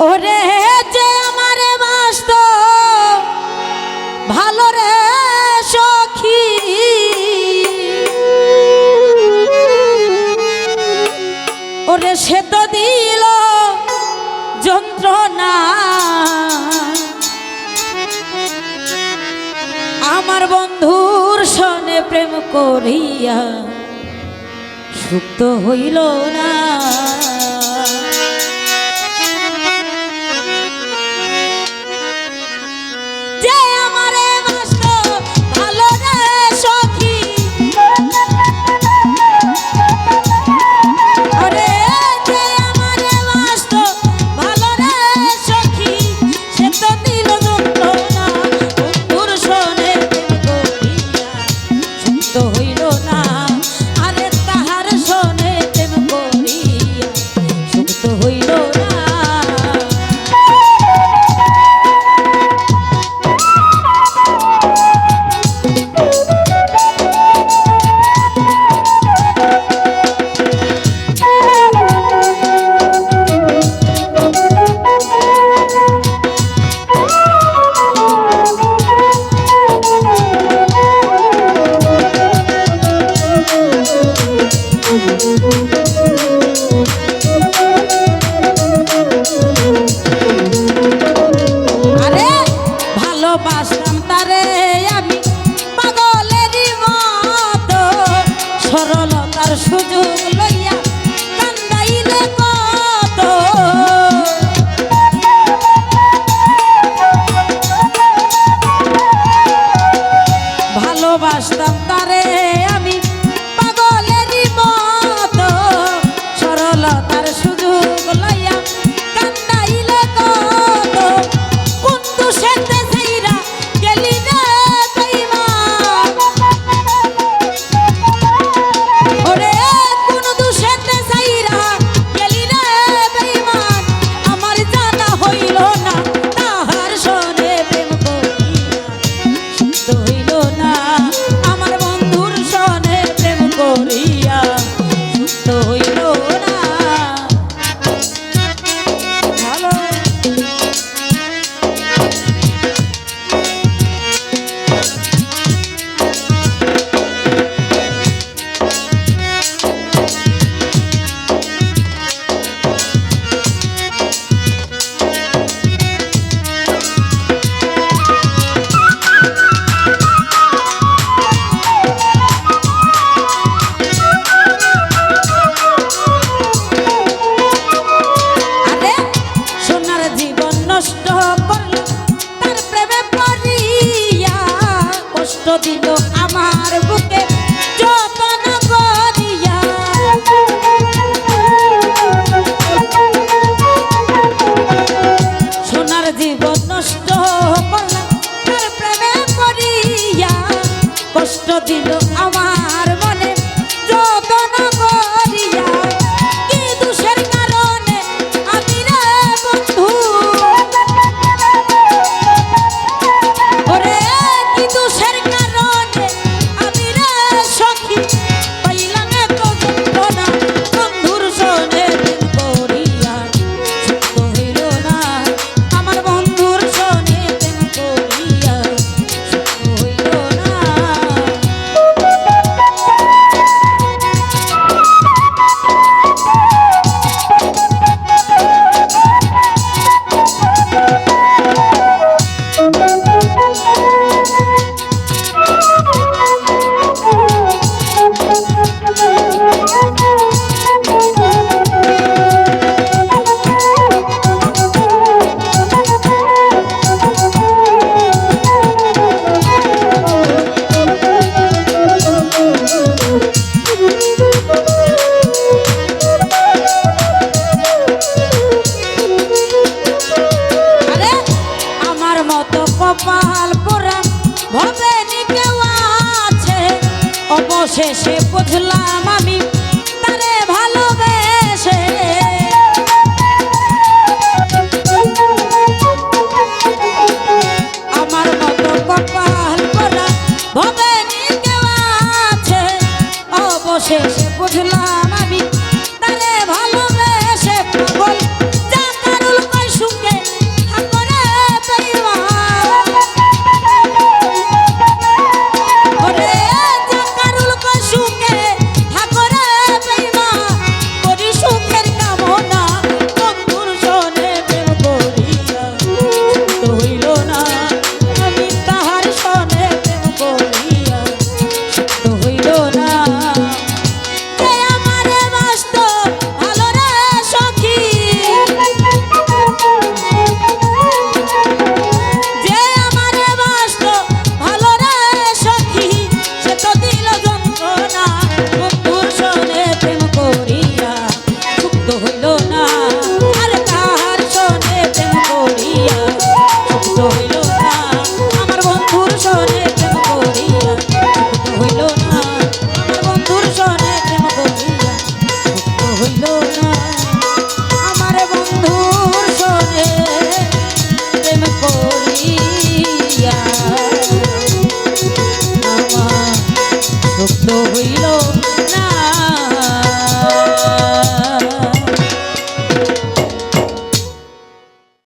ওরে যে আমার বাসত ভালো রে সখী। ওরে সে তো দিল যন্ত্রণা। আমার বন্ধুর সনে প্রেম করিয়া সুক্ত হইল না। দিল আমার বুকে যতন করিয়া সোনার জীবন নষ্ট করলাম তার প্রেমে করিয়া কষ্ট দিল শেষে বুঝলাম আমি তারে ভালোবেসে। আমার মতো কপাল করা ভবে নিতে আছে। অবশেষে বুঝলাম হইল